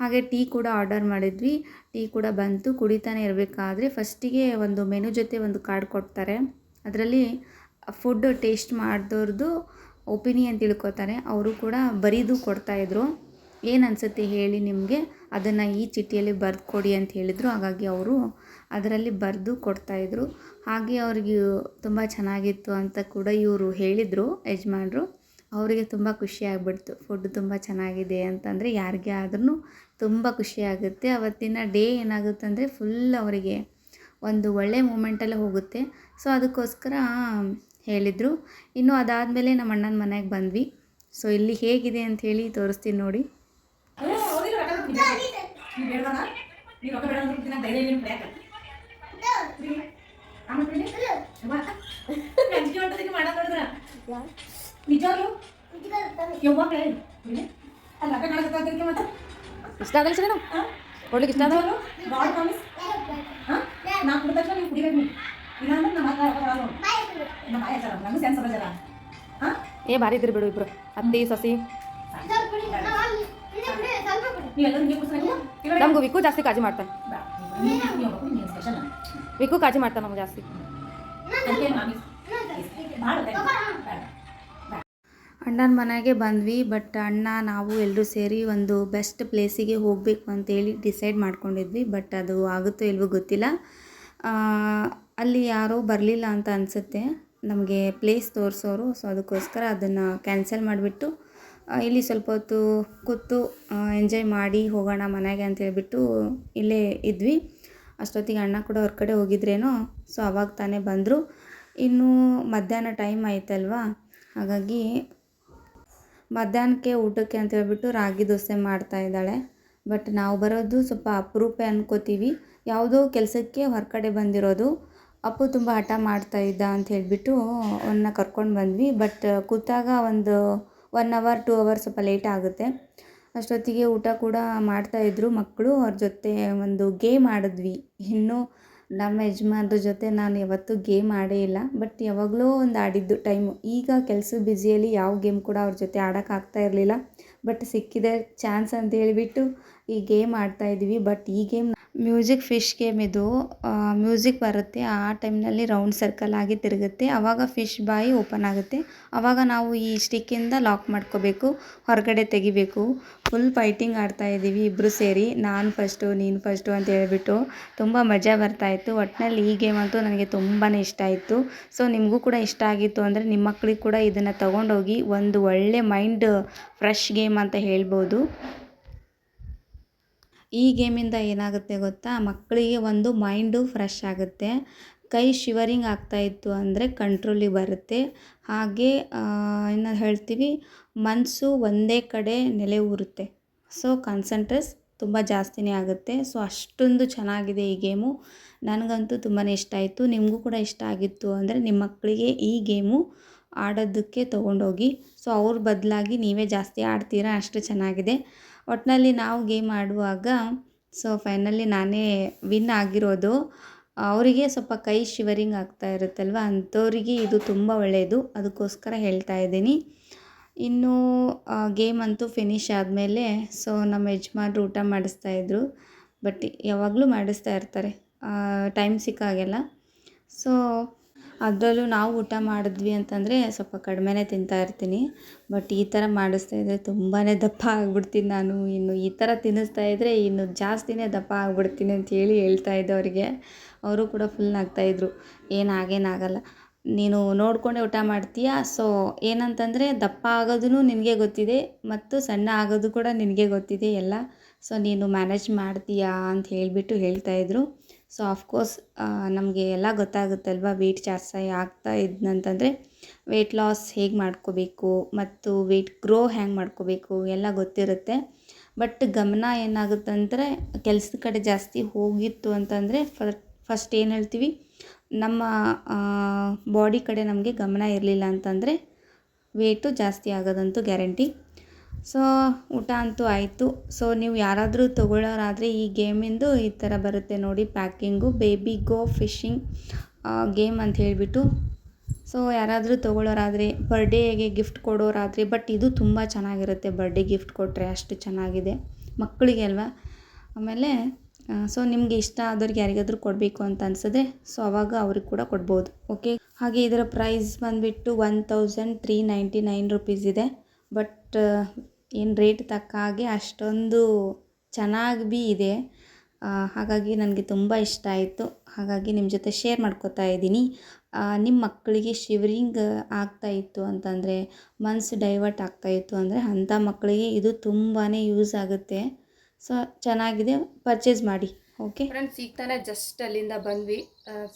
ಹಾಗೆ ಟೀ ಕೂಡ ಆರ್ಡರ್ ಮಾಡಿದ್ವಿ. ಟೀ ಕೂಡ ಬಂತು. ಕುಡಿತಾನೆ ಇರಬೇಕಾದ್ರೆ ಫಸ್ಟಿಗೆ ಒಂದು ಮೆನು ಜೊತೆ ಒಂದು ಕಾರ್ಡ್ ಕೊಡ್ತಾರೆ. ಅದರಲ್ಲಿ ಫುಡ್ ಟೇಸ್ಟ್ ಮಾಡಿದವ್ರದ್ದು ಒಪಿನಿಯನ್ ತಿಳ್ಕೊತಾರೆ. ಅವರು ಕೂಡ ಬರೀದು ಕೊಡ್ತಾಯಿದ್ರು ಏನು ಅನಿಸುತ್ತೆ ಹೇಳಿ ನಿಮಗೆ? ಅದನ್ನು ಈ ಚೀಟಿಯಲ್ಲಿ ಬರೆದು ಕೊಡಿ ಅಂತ ಹೇಳಿದರು. ಹಾಗಾಗಿ ಅವರು ಅದರಲ್ಲಿ ಬರೆದು ಕೊಡ್ತಾಯಿದ್ರು ಹಾಗೆ ಅವ್ರಿಗೆ ತುಂಬ ಚೆನ್ನಾಗಿತ್ತು ಅಂತ ಕೂಡ ಇವರು ಹೇಳಿದರು, ಯಜಮಾನ್ರು. ಅವರಿಗೆ ತುಂಬ ಖುಷಿ ಫುಡ್ ತುಂಬ ಚೆನ್ನಾಗಿದೆ ಅಂತಂದರೆ ಯಾರಿಗೆ ಆದ್ರೂ ತುಂಬ ಖುಷಿ ಆಗುತ್ತೆ. ಅವತ್ತಿನ ಡೇ ಏನಾಗುತ್ತೆ ಅಂದರೆ ಫುಲ್ ಅವರಿಗೆ ಒಂದು ಒಳ್ಳೆ ಮೂಮೆಂಟಲ್ಲೇ ಹೋಗುತ್ತೆ. ಸೊ ಅದಕ್ಕೋಸ್ಕರ ಹೇಳಿದರು. ಇನ್ನು ಅದಾದಮೇಲೆ ನಮ್ಮ ಅಣ್ಣನ ಮನೆಗೆ ಬಂದ್ವಿ. ಸೊ ಇಲ್ಲಿ ಹೇಗಿದೆ ಅಂತ ಹೇಳಿ ತೋರಿಸ್ತೀನಿ ನೋಡಿ. ಇಷ್ಟ ಆಗಲ್ಲ ಸರ್ ಇಷ್ಟ ಆಗಲ್ಲ. ಕೊಡ್ಲಿಕ್ಕೆ ಇಷ್ಟ ಅದ ನಮ್ಮ. ನಮ್ಮ ಆಯ ನಂಗೆ ಸೆನ್ಸ್ ಹಾಂ? ಏ ಭಾರಿ ಇದ್ರಿ ಬಿಡು ಇಬ್ರು. ಅತ್ತಿ ಸಸಿ. ನಮ್ಗೆ ವಿಕು ಜಾಸ್ತಿ ಕಾಜಿ ಮಾಡ್ತಾನೆ. ವಿಕು ಕಾಜಿ ಮಾಡ್ತಾನೆ ನಮ್ಗೆ ಜಾಸ್ತಿ. ಅಣ್ಣನ ಮನೆಗೆ ಬಂದ್ವಿ ಬಟ್ ಅಣ್ಣ ನಾವು ಎಲ್ಲರೂ ಸೇರಿ ಒಂದು ಬೆಸ್ಟ್ ಪ್ಲೇಸಿಗೆ ಹೋಗಬೇಕು ಅಂತೇಳಿ ಡಿಸೈಡ್ ಮಾಡ್ಕೊಂಡಿದ್ವಿ ಬಟ್ ಅದು ಆಗುತ್ತೋ ಇಲ್ವೋ ಗೊತ್ತಿಲ್ಲ. ಆ, ಅಲ್ಲಿ ಯಾರೂ ಬರಲಿಲ್ಲ ಅಂತ ಅನಿಸುತ್ತೆ. ನಮಗೆ ಪ್ಲೇಸ್ ತೋರಿಸೋರು ಸೊ ಅದಕ್ಕೋಸ್ಕರ ಅದನ್ನು ಕ್ಯಾನ್ಸಲ್ ಮಾಡಿಬಿಟ್ಟು ಇಲ್ಲಿ ಸ್ವಲ್ಪ ಹೊತ್ತು ಕೂತು ಎಂಜಾಯ್ ಮಾಡಿ ಹೋಗೋಣ ಮನೆಗೆ ಅಂತ ಹೇಳ್ಬಿಟ್ಟು ಇಲ್ಲೇ ಇದ್ವಿ. ಅಷ್ಟೊತ್ತಿಗೆ ಅಣ್ಣ ಕೂಡ ಹೊರಗಡೆ ಹೋಗಿದ್ರೇನೋ ಸೊ ಅವಾಗ ತಾನೇ ಬಂದರು. ಇನ್ನೂ ಮಧ್ಯಾಹ್ನ ಟೈಮ್ ಆಯ್ತಲ್ವಾ? ಹಾಗಾಗಿ ಮಧ್ಯಾಹ್ನಕ್ಕೆ ಊಟಕ್ಕೆ ಅಂತ ಹೇಳ್ಬಿಟ್ಟು ರಾಗಿ ದೋಸೆ ಮಾಡ್ತಾ ಇದ್ದಾಳೆ. ಬಟ್ ನಾವು ಬರೋದು ಸ್ವಲ್ಪ ಅಪರೂಪ ಅನ್ಕೋತೀವಿ. ಯಾವುದೋ ಕೆಲಸಕ್ಕೆ ಹೊರಗಡೆ ಬಂದಿರೋದು. ಅಪ್ಪು ತುಂಬ ಹಠ ಮಾಡ್ತಾ ಇದ್ದ ಅಂತ ಹೇಳಿಬಿಟ್ಟು ಅವನ್ನ ಕರ್ಕೊಂಡು ಬಂದ್ವಿ. ಬಟ್ ಕೂತಾಗ ಒಂದು ಒನ್ ಅವರ್ ಟೂ ಅವರ್ ಸ್ವಲ್ಪ ಲೇಟ್ ಆಗುತ್ತೆ. ಅಷ್ಟೊತ್ತಿಗೆ ಊಟ ಕೂಡ ಮಾಡ್ತಾಯಿದ್ರು ಮಕ್ಕಳು. ಅವ್ರ ಜೊತೆ ಒಂದು ಗೇಮ್ ಆಡಿದ್ವಿ ಇನ್ನೂ ನಮ್ಮ ಯಜಮಾನ್ರ ಜೊತೆ ನಾನು ಯಾವತ್ತೂ ಗೇಮ್ ಆಡೇ ಇಲ್ಲ. ಬಟ್ ಯಾವಾಗಲೋ ಒಂದು ಆಡಿದ್ದು ಟೈಮು ಈಗ ಕೆಲಸ ಬ್ಯುಸಿಯಲ್ಲಿ ಯಾವ ಗೇಮ್ ಕೂಡ ಅವ್ರ ಜೊತೆ ಆಡೋಕ್ಕಾಗ್ತಾ ಇರಲಿಲ್ಲ. ಬಟ್ ಸಿಕ್ಕಿದೆ ಚಾನ್ಸ್ ಅಂತ ಹೇಳಿಬಿಟ್ಟು ಈ ಗೇಮ್ ಆಡ್ತಾ ಇದ್ವಿ. ಬಟ್ ಈ ಗೇಮ್ ಮ್ಯೂಸಿಕ್ ಫಿಶ್ ಗೇಮ್ ಇದು. ಮ್ಯೂಸಿಕ್ ಬರುತ್ತೆ. ಆ ಟೈಮ್ನಲ್ಲಿ ರೌಂಡ್ ಸರ್ಕಲ್ ಆಗಿ ತಿರುಗುತ್ತೆ. ಆವಾಗ ಫಿಶ್ ಬಾಯಿ ಓಪನ್ ಆಗುತ್ತೆ. ಆವಾಗ ನಾವು ಈ ಸ್ಟಿಕ್ಕಿಂದ ಲಾಕ್ ಮಾಡ್ಕೋಬೇಕು. ಹೊರಗಡೆ ತೆಗಿಬೇಕು. ಫುಲ್ ಫೈಟಿಂಗ್ ಆಡ್ತಾ ಇದ್ದೀವಿ ಇಬ್ಬರು ಸೇರಿ. ನಾನು ಫಸ್ಟು ನೀನು ಫಸ್ಟು ಅಂತ ಹೇಳ್ಬಿಟ್ಟು ತುಂಬ ಮಜಾ ಬರ್ತಾಯಿತ್ತು ಒಟ್ಟಿನಲ್ಲಿ ಈ ಗೇಮ್ ಅಂತೂ ನನಗೆ ತುಂಬಾ ಇಷ್ಟ ಆಯಿತು. ಸೊ ನಿಮಗೂ ಕೂಡ ಇಷ್ಟ ಆಗಿತ್ತು ಅಂದರೆ ನಿಮ್ಮ ಮಕ್ಕಳಿಗೆ ಕೂಡ ಇದನ್ನು ತಗೊಂಡೋಗಿ ಒಂದು ಒಳ್ಳೆ ಮೈಂಡ್ ಫ್ರೆಶ್ ಗೇಮ್ ಅಂತ ಹೇಳ್ಬೋದು. ಈ ಗೇಮಿಂದ ಏನಾಗುತ್ತೆ ಗೊತ್ತಾ? ಮಕ್ಕಳಿಗೆ ಒಂದು ಮೈಂಡು ಫ್ರೆಶ್ ಆಗುತ್ತೆ. ಕೈ ಶಿವರಿಂಗ್ ಆಗ್ತಾಯಿತ್ತು ಅಂದರೆ ಕಂಟ್ರೋಲಿಗೆ ಬರುತ್ತೆ. ಹಾಗೆ ಏನು ಹೇಳ್ತೀವಿ ಮನಸ್ಸು ಒಂದೇ ಕಡೆ ನೆಲೆ ಊರುತ್ತೆ. ಸೊ ಕಾನ್ಸಂಟ್ರೇಸ್ ತುಂಬ ಜಾಸ್ತಿನೇ ಆಗುತ್ತೆ. ಸೊ ಅಷ್ಟೊಂದು ಚೆನ್ನಾಗಿದೆ ಈ ಗೇಮು ನನಗಂತೂ ತುಂಬಾ ಇಷ್ಟ ಆಯಿತು. ನಿಮಗೂ ಕೂಡ ಇಷ್ಟ ಆಗಿತ್ತು ಅಂದರೆ ನಿಮ್ಮ ಮಕ್ಕಳಿಗೆ ಈ ಗೇಮು ಆಡೋದಕ್ಕೆ ತೊಗೊಂಡೋಗಿ. ಸೊ ಅವ್ರ ಬದಲಾಗಿ ನೀವೇ ಜಾಸ್ತಿ ಆಡ್ತೀರಾ? ಅಷ್ಟು ಚೆನ್ನಾಗಿದೆ. ಒಟ್ಟಿನಲ್ಲಿ ನಾವು ಗೇಮ್ ಆಡುವಾಗ ಸೊ ಫೈನಲಿ ನಾನೇ ವಿನ್ ಆಗಿರೋದು. ಅವರಿಗೆ ಸ್ವಲ್ಪ ಕೈ ಶಿವರಿಂಗ್ ಆಗ್ತಾ ಇರುತ್ತಲ್ವ? ಅಂಥವ್ರಿಗೆ ಇದು ತುಂಬ ಒಳ್ಳೆಯದು ಅದಕ್ಕೋಸ್ಕರ ಹೇಳ್ತಾ ಇದ್ದೀನಿ. ಇನ್ನು ಗೇಮ್ ಅಂತೂ ಫಿನಿಶ್ ಆದಮೇಲೆ ಸೊ ನಮ್ಮ ಯಜಮಾನ್ರು ಊಟ ಮಾಡಿಸ್ತಾಯಿದ್ರು ಬಟ್ ಯಾವಾಗಲೂ ಮಾಡಿಸ್ತಾ ಇರ್ತಾರೆ. ಟೈಮ್ ಸಿಕ್ಕಾಗೆಲ್ಲ. ಸೊ ಅದರಲ್ಲೂ ನಾವು ಊಟ ಮಾಡಿದ್ವಿ ಅಂತಂದರೆ ಸ್ವಲ್ಪ ಕಡಿಮೆನೇ ತಿಂತಾ ಇರ್ತೀನಿ. ಬಟ್ ಈ ಥರ ಮಾಡಿಸ್ತಾ ಇದ್ದರೆ ತುಂಬಾ ದಪ್ಪ ಆಗ್ಬಿಡ್ತೀನಿ ನಾನು. ಇನ್ನು ಈ ಥರ ತಿನ್ನಿಸ್ತಾ ಇದ್ದರೆ ಇನ್ನು ಜಾಸ್ತಿನೇ ದಪ್ಪ ಆಗ್ಬಿಡ್ತೀನಿ ಅಂತ ಹೇಳಿ ಹೇಳ್ತಾ ಇದ್ದೆ ಅವರಿಗೆ ಅವರು ಕೂಡ ಫುಲ್ ನಗ್ತಾಯಿದ್ರು ಏನು ಆಗೇನಾಗಲ್ಲ ನೀನು ನೋಡ್ಕೊಂಡೆ ಊಟ ಮಾಡ್ತೀಯ? ಸೊ ಏನಂತಂದರೆ ದಪ್ಪ ಆಗೋದೂ ನಿನಗೆ ಗೊತ್ತಿದೆ ಮತ್ತು ಸಣ್ಣ ಆಗೋದು ಕೂಡ ನಿನಗೆ ಗೊತ್ತಿದೆ ಎಲ್ಲ. ಸೊ ನೀನು ಮ್ಯಾನೇಜ್ ಮಾಡ್ತೀಯಾ ಅಂತ ಹೇಳಿಬಿಟ್ಟು ಹೇಳ್ತಾಯಿದ್ರು ಸೊ ಆಫ್ಕೋರ್ಸ್ ನಮಗೆ ಎಲ್ಲ ಗೊತ್ತಾಗುತ್ತಲ್ವ ವೆಯ್ಟ್ ಜಾಸ್ತಿ ಆಗ್ತಾ ಇದ್ನಂತಂದರೆ ವೆಯ್ಟ್ ಲಾಸ್ ಹೇಗೆ ಮಾಡ್ಕೋಬೇಕು ಮತ್ತು ವೆಯ್ಟ್ ಗ್ರೋ ಹ್ಯಾಂಗೆ ಮಾಡ್ಕೋಬೇಕು ಎಲ್ಲ ಗೊತ್ತಿರುತ್ತೆ. ಬಟ್ ಗಮನ ಏನಾಗುತ್ತಂದರೆ, ಕೆಲಸದ ಕಡೆ ಜಾಸ್ತಿ ಹೋಗಿತ್ತು ಅಂತಂದರೆ ಫಸ್ಟ್ ಏನು ಹೇಳ್ತೀವಿ, ನಮ್ಮ ಬಾಡಿ ಕಡೆ ನಮಗೆ ಗಮನ ಇರಲಿಲ್ಲ ಅಂತಂದರೆ ವೇಟು ಜಾಸ್ತಿ ಆಗೋದಂತೂ ಗ್ಯಾರಂಟಿ ಸೊ, ಊಟ ಅಂತೂ ಆಯಿತು. ಸೊ, ನೀವು ಯಾರಾದರೂ ತೊಗೊಳ್ಳೋರಾದರೆ ಈ ಗೇಮಿಂದು ಈ ಥರ ಬರುತ್ತೆ ನೋಡಿ packing. Baby go fishing game ಅಂತ ಹೇಳಿಬಿಟ್ಟು. ಸೊ, ಯಾರಾದರೂ ತೊಗೊಳ್ಳೋರಾದರೆ ಬರ್ಡೇಗೆ ಗಿಫ್ಟ್ ಕೊಡೋರಾದರೆ, ಬಟ್ ಇದು ತುಂಬ ಚೆನ್ನಾಗಿರುತ್ತೆ ಬರ್ಡೇ ಗಿಫ್ಟ್ ಕೊಟ್ಟರೆ ಅಷ್ಟು ಚೆನ್ನಾಗಿದೆ. ಮಕ್ಕಳಿಗೆ ಅಲ್ವಾ? ಆಮೇಲೆ ಸೊ, ನಿಮಗೆ ಇಷ್ಟ ಆದವ್ರಿಗೆ ಯಾರಿಗಾದರೂ ಕೊಡಬೇಕು ಅಂತ ಅನ್ಸಿದ್ರೆ ಸೊ, ಅವಾಗ ಅವ್ರಿಗೆ ಕೂಡ ಕೊಡ್ಬೋದು. ಓಕೆ? ಹಾಗೆ ಇದರ ಪ್ರೈಸ್ ಬಂದುಬಿಟ್ಟು one thousand three ninety nine rupees ಇದೆ. ಬಟ್ ಏನು ರೇಟ್ ತಕ್ಕ ಹಾಗೆ ಅಷ್ಟೊಂದು ಚೆನ್ನಾಗಿ ಭೀ ಇದೆ. ಹಾಗಾಗಿ ನನಗೆ ತುಂಬ ಇಷ್ಟ ಆಯಿತು. ಹಾಗಾಗಿ ನಿಮ್ಮ ಜೊತೆ ಶೇರ್ ಮಾಡ್ಕೋತಾ ಇದ್ದೀನಿ. ನಿಮ್ಮ ಮಕ್ಕಳಿಗೆ ಶಿವರಿಂಗ್ ಆಗ್ತಾ ಇತ್ತು ಅಂತಂದರೆ ಮನಸ್ಸು ಡೈವರ್ಟ್ ಆಗ್ತಾ ಇತ್ತು ಅಂದರೆ ಅಂಥ ಮಕ್ಕಳಿಗೆ ಇದು ತುಂಬಾ ಯೂಸ್ ಆಗುತ್ತೆ. ಸೊ ಚೆನ್ನಾಗಿದೆ. ಪರ್ಚೇಸ್ ಮಾಡಿ. ಓಕೆ ಫ್ರೆಂಡ್ಸ್ ಈಗ ತಾನೇ ಜಸ್ಟ್ ಅಲ್ಲಿಂದ ಬಂದ್ವಿ.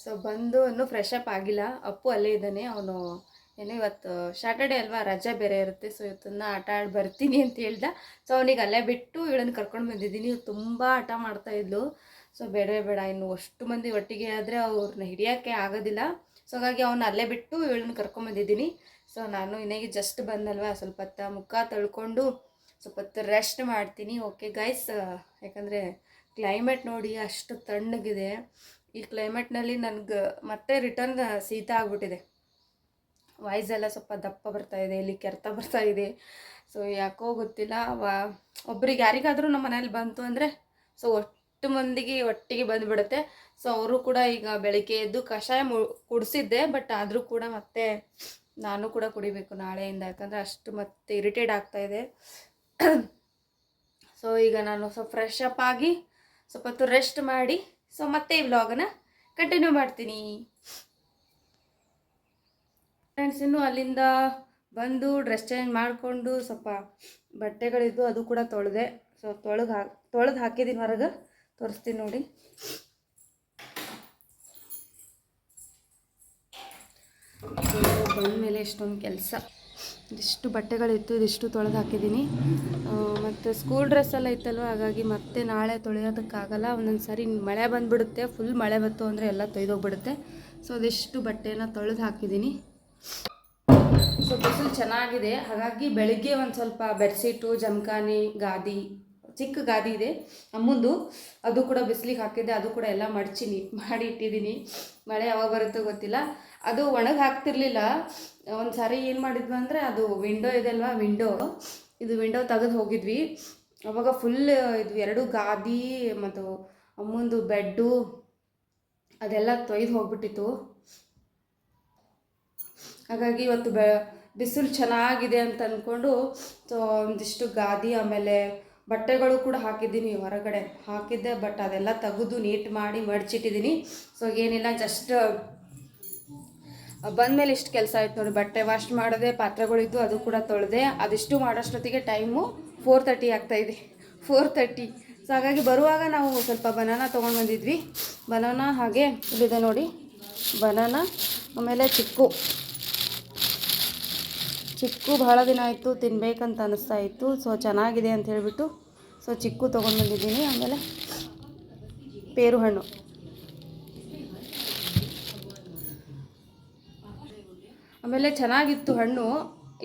ಸೊ ಬಂದು ಇನ್ನೂ ಫ್ರೆಶ್ ಅಪ್ ಆಗಿಲ್ಲ. ಅಪ್ಪು ಅಲ್ಲೇ ಇದ್ದಾನೆ. ಅವನು ಏನೋ ಇವತ್ತು ಸ್ಯಾಟರ್ಡೆ ಅಲ್ವಾ ರಜೆ ಬೇರೆ ಇರುತ್ತೆ ಸೊ ಇವತ್ತನ್ನ ಆಟ ಆಡಿ ಬರ್ತೀನಿ ಅಂತ ಹೇಳ್ದ. ಸೊ ಅವನಿಗೆ ಅಲ್ಲೇ ಬಿಟ್ಟು ಇವಳನ್ನ ಕರ್ಕೊಂಡು ಬಂದಿದ್ದೀನಿ. ತುಂಬ ಆಟ ಮಾಡ್ತಾ ಇದ್ಲು. ಸೊ ಬೇಡ ಬೇಡ, ಇನ್ನು ಅಷ್ಟು ಮಂದಿ ಒಟ್ಟಿಗೆ ಆದರೆ ಅವ್ರನ್ನ ಹಿಡಿಯೋಕ್ಕೆ ಆಗೋದಿಲ್ಲ. ಸೊ ಹಾಗಾಗಿ ಅವನ್ನ ಅಲ್ಲೇ ಬಿಟ್ಟು ಇವಳನ್ನ ಕರ್ಕೊಂಬಂದಿದ್ದೀನಿ ಸೊ ನಾನು ಇನ್ನೇಗೆ ಜಸ್ಟ್ ಬಂದಲ್ವಾ, ಸ್ವಲ್ಪ ಹೊತ್ತ ಮುಖ ತೊಳ್ಕೊಂಡು ಸ್ವಲ್ಪ ಹೊತ್ತು ರೆಸ್ಟ್ ಮಾಡ್ತೀನಿ. ಓಕೆ ಗೈಸ್ ಯಾಕಂದರೆ ಕ್ಲೈಮೇಟ್ ನೋಡಿ ಅಷ್ಟು ತಣ್ಣಗಿದೆ. ಈ ಕ್ಲೈಮೇಟ್ನಲ್ಲಿ ನನಗೆ ಮತ್ತೆ ರಿಟರ್ನ್ ಸೀತ ಆಗ್ಬಿಟ್ಟಿದೆ. ವಾಯ್ಸ್ ಎಲ್ಲ ಸ್ವಲ್ಪ ದಪ್ಪ ಬರ್ತಾ ಇದೆ, ಇಲ್ಲಿ ಕೆರೆತ ಬರ್ತಾ ಇದೆ. ಸೊ ಯಾಕೋ ಗೊತ್ತಿಲ್ಲ. ವಾ ಒಬ್ರಿಗೆ ಯಾರಿಗಾದರೂ ನಮ್ಮ ಮನೇಲಿ ಬಂತು ಅಂದರೆ ಸೊ ಒಟ್ಟು ಮಂದಿಗೆ ಒಟ್ಟಿಗೆ ಬಂದುಬಿಡುತ್ತೆ. ಸೊ ಅವರು ಕೂಡ ಈಗ ಬೆಳಿಗ್ಗೆ ಎದ್ದು ಕಷಾಯ ಮು, ಕುಡಿಸಿದ್ದೆ ಬಟ್ ಆದರೂ ಕೂಡ ಮತ್ತೆ ನಾನು ಕೂಡ ಕುಡಿಬೇಕು ನಾಳೆಯಿಂದ. ಯಾಕಂದರೆ ಅಷ್ಟು ಮತ್ತೆ ಇರಿಟೇಟ್ ಆಗ್ತಾ ಇದೆ. ಸೊ ಈಗ ನಾನು ಸ್ವಲ್ಪ ಫ್ರೆಶ್ ಅಪ್ ಆಗಿ ಸ್ವಲ್ಪ ರೆಸ್ಟ್ ಮಾಡಿ ಸೊ ಮತ್ತೆ ಈ ವ್ಲಾಗನ್ನು ಕಂಟಿನ್ಯೂ ಮಾಡ್ತೀನಿ. ಫ್ರೆಂಡ್ಸ್ ಇನ್ನು ಅಲ್ಲಿಂದ ಬಂದು ಡ್ರೆಸ್ ಚೇಂಜ್ ಮಾಡಿಕೊಂಡು ಸ್ವಲ್ಪ ಬಟ್ಟೆಗಳಿದ್ದು ಅದು ಕೂಡ ತೊಳೆದೆ. ಸೊ ತೊಳೆದು ಹಾಕಿ ತೊಳೆದು ಹಾಕಿದ್ದೀನಿ ಹೊರಗೆ. ತೋರಿಸ್ತೀನಿ ನೋಡಿ. ಬಂದಮೇಲೆ ಇಷ್ಟೊಂದು ಕೆಲಸ. ಇದಿಷ್ಟು ಬಟ್ಟೆಗಳಿತ್ತು, ಇದಿಷ್ಟು ತೊಳೆದು ಹಾಕಿದ್ದೀನಿ ಮತ್ತು ಸ್ಕೂಲ್ ಡ್ರೆಸ್ ಎಲ್ಲ ಇತ್ತಲ್ವ? ಹಾಗಾಗಿ ಮತ್ತೆ ನಾಳೆ ತೊಳೆಯೋದಕ್ಕಾಗಲ್ಲ. ಒಂದೊಂದು ಸರಿ ಮಳೆ ಬಂದುಬಿಡುತ್ತೆ. ಫುಲ್ ಮಳೆ ಬಂತು ಅಂದರೆ ಎಲ್ಲ ತೊಯ್ದೋಗ್ಬಿಡುತ್ತೆ ಸೊ ಅದಿಷ್ಟು ಬಟ್ಟೆನ ತೊಳೆದು ಹಾಕಿದ್ದೀನಿ ಸೊ ಬಿಸಿಲು ಚೆನ್ನಾಗಿದೆ. ಹಾಗಾಗಿ ಬೆಳಿಗ್ಗೆ ಒಂದು ಸ್ವಲ್ಪ ಬೆಡ್ಶೀಟು ಜಮಖಾನಿ, ಗಾದಿ, ಚಿಕ್ಕ ಗಾದಿ ಇದೆ. ಅಮ್ಮಂದು ಅದು ಕೂಡ ಬಿಸಿಲಿಗೆ ಹಾಕಿದ್ದೆ. ಅದು ಕೂಡ ಎಲ್ಲ ಮಡ್ಚಿನಿ ಮಾಡಿ ಇಟ್ಟಿದ್ದೀನಿ. ಮಳೆ ಯಾವಾಗ ಬರುತ್ತೋ ಗೊತ್ತಿಲ್ಲ. ಅದು ಒಣಗಿ ಹಾಕ್ತಿರ್ಲಿಲ್ಲ. ಒಂದು ಸಾರಿ ಏನು ಮಾಡಿದ್ವಿ ಅಂದರೆ ಅದು ವಿಂಡೋ ಇದೆ ಅಲ್ವಾ ವಿಂಡೋ ಇದು ವಿಂಡೋ ತೆಗೆದು ಹೋಗಿದ್ವಿ. ಅವಾಗ ಫುಲ್ ಇದು ಎರಡು ಗಾದಿ, ಮತ್ತು ಅಮ್ಮಂದು ಬೆಡ್ಡು ಅದೆಲ್ಲ ತೊಯ್ದು ಹೋಗ್ಬಿಟ್ಟಿತ್ತು. ಹಾಗಾಗಿ ಇವತ್ತು ಬೆ ಬಿಸಿಲು ಚೆನ್ನಾಗಿದೆ ಅಂತ ಅಂದ್ಕೊಂಡು ಸೊ ಒಂದಿಷ್ಟು ಗಾದಿ, ಆಮೇಲೆ ಬಟ್ಟೆಗಳು ಕೂಡ ಹಾಕಿದ್ದೀನಿ ಹೊರಗಡೆ. ಹಾಕಿದ್ದೆ, ಬಟ್ ಅದೆಲ್ಲ ತೆಗೆದು ನೀಟ್ ಮಾಡಿ ಮಡಚಿಟ್ಟಿದ್ದೀನಿ. ಸೊ ಏನಿಲ್ಲ ಜಸ್ಟ್ ಬಂದಮೇಲೆ ಇಷ್ಟು ಕೆಲಸ ಆಯ್ತು ನೋಡಿ. ಬಟ್ಟೆ ವಾಶ್ ಮಾಡಿದೆ, ಪಾತ್ರೆಗಳಿದ್ದು ಅದು ಕೂಡ ತೊಳೆದೆ. ಅದಿಷ್ಟು ಮಾಡೋಷ್ಟೊತ್ತಿಗೆ ಟೈಮು ಫೋರ್ ತರ್ಟಿ ಆಗ್ತಾಯಿದೆ ಫೋರ್ ತರ್ಟಿ ಸೊ ಹಾಗಾಗಿ ಬರುವಾಗ ನಾವು ಸ್ವಲ್ಪ ಬನಾನ ತೊಗೊಂಡು ಬಂದಿದ್ವಿ. ಬನಾನ ಹಾಗೆ ಇಲ್ಲಿದೆ ನೋಡಿ. ಬನಾನ, ಆಮೇಲೆ ಚಿಕ್ಕು. ಚಿಕ್ಕು ಭಾಳ ದಿನ ಆಯಿತು, ತಿನ್ಬೇಕಂತ ಅನ್ನಿಸ್ತಾ ಇತ್ತು. ಸೊ ಚೆನ್ನಾಗಿದೆ ಅಂತ ಹೇಳಿಬಿಟ್ಟು ಸೊ ಚಿಕ್ಕು ತೊಗೊಂಡು ಬಂದಿದ್ದೀನಿ. ಆಮೇಲೆ ಪೇರು ಹಣ್ಣು. ಆಮೇಲೆ ಚೆನ್ನಾಗಿತ್ತು ಹಣ್ಣು.